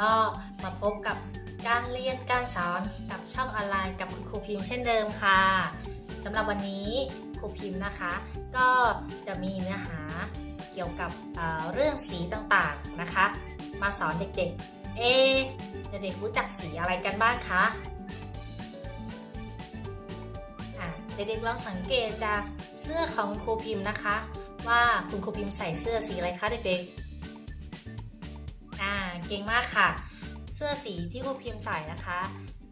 ก็มาพบกับการเรียนการสอนกับช่องออนไลน์กับคุณครูพิมพ์เช่นเดิมค่ะสำหรับวันนี้ครูพิมพ์นะคะ ก็จะมีเนื้อหาเกี่ยวกับเเรื่องสีต่างๆนะคะ มาสอนเด็กๆ เอเด็กๆรู้จักสีอะไรกันบ้างคะะเด็กๆลองสังเกตจากเสื้อของครูพิมพ์นะคะ ว่าคุณครูพิมพ์ใส่เสื้อสีอะไรคะเด็กๆ เก่งมากค่ะ เสื้อสีที่ครูพิมพ์ใส่นะคะ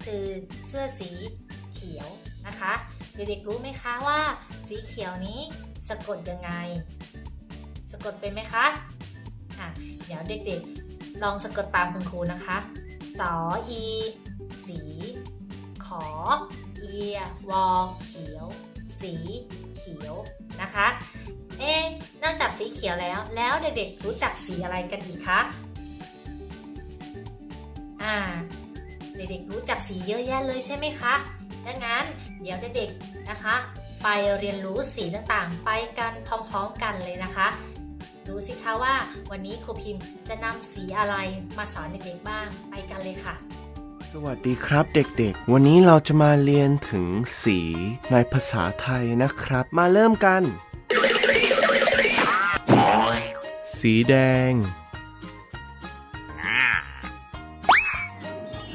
คือเสื้อสีเขียวนะคะ เด็กๆรู้ไหมคะว่า สีเขียวนี้สะกดยังไง สะกดเป็นไหมคะอะเดี๋ยวเด็กๆ ลองสะกดตามคุณครูนะคะ สออีสี ขอ เอียวอเขียว สีเขียวนะคะ เอ๊นอกจากสีเขียวแล้ว แล้วเด็กๆรู้จักสีอะไรกันอีกคะ อ่า เด็กๆรู้จักสีเยอะแยะเลยใช่ไหมคะดังนั้นเดี๋ยวเด็กๆนะคะ ไปเรียนรู้สีต่างๆ ไปกันพร้อมๆกันเลยนะคะ ดูสิคะว่าวันนี้ครูพิมพ์จะนำสีอะไรมาสอนเด็กๆบ้างไปกันเลยค่ะสวัสดีครับเด็กๆ วันนี้เราจะมาเรียนถึงสีในภาษาไทยนะครับ มาเริ่มกัน สีแดง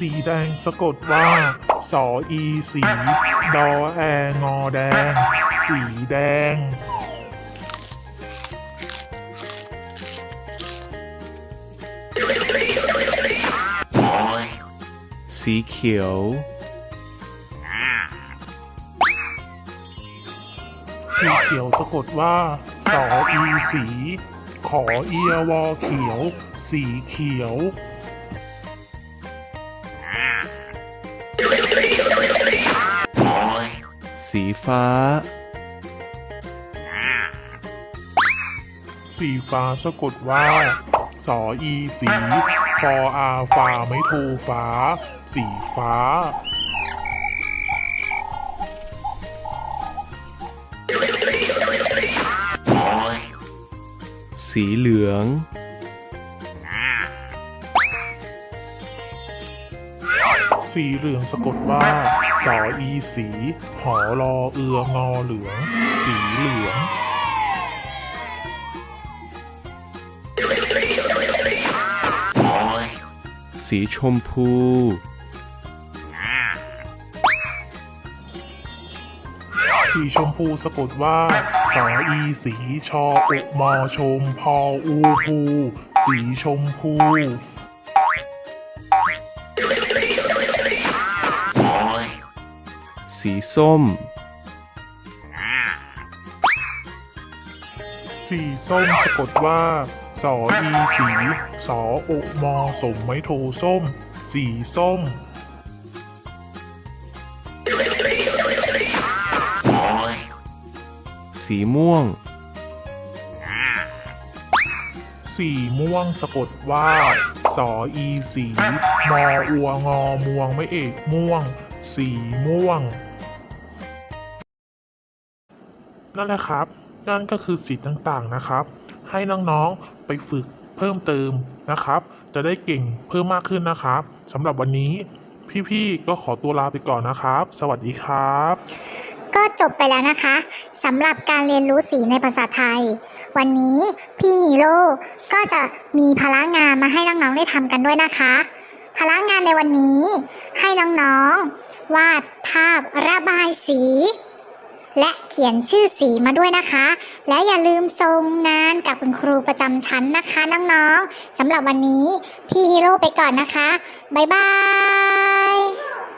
สีแดงสะกดว่า สออีสี ดอแองอแดง สีแดง สีเขียว สีเขียวสะกดว่า สออีสี ขอเอียวอเขียว สีเขียว สีฟ้า สีฟ้าสะกดว่า สออีสีฟออาฟาไม่โทฟ้า สีฟ้า สีเหลืองสีเหลืองสะกดว่า สออีสี หอรอเอืองอเหลือง สีเหลืองสีชมพู สีชมพูสะกดว่า สออีสีชออุมอชม พออูพู สีชมพู สีส้ม สีส้มสะกดว่า สออีสีสออุมอสมไม่โทส้ม สีส้ม สีม่วง สีม่วงสะกดว่า สออีสีมออัวงอมวงไม่เอกม่วง สีม่วง นั่นแหละครับ นั่นก็คือสีต่างๆนะครับ ให้น้องๆไปฝึกเพิ่มเติมนะครับ จะได้เก่งเพิ่มมากขึ้นนะครับสำหรับวันนี้พี่ๆก็ขอตัวลาไปก่อนนะครับ สวัสดีครับ ก็จบไปแล้วนะคะสำหรับการเรียนรู้สีในภาษาไทย วันนี้พี่ฮีโร่ก็จะมีพละงานมาให้น้องๆได้ทำกันด้วยนะคะพละงานในวันนี้ให้น้องๆ วาดภาพระบายสี และเขียนชื่อสีมาด้วยนะคะ และอย่าลืมส่งงานกับคุณครูประจำชั้นนะคะน้องๆสำหรับวันนี้พี่ฮีโร่ไปก่อนนะคะ บ๊ายบาย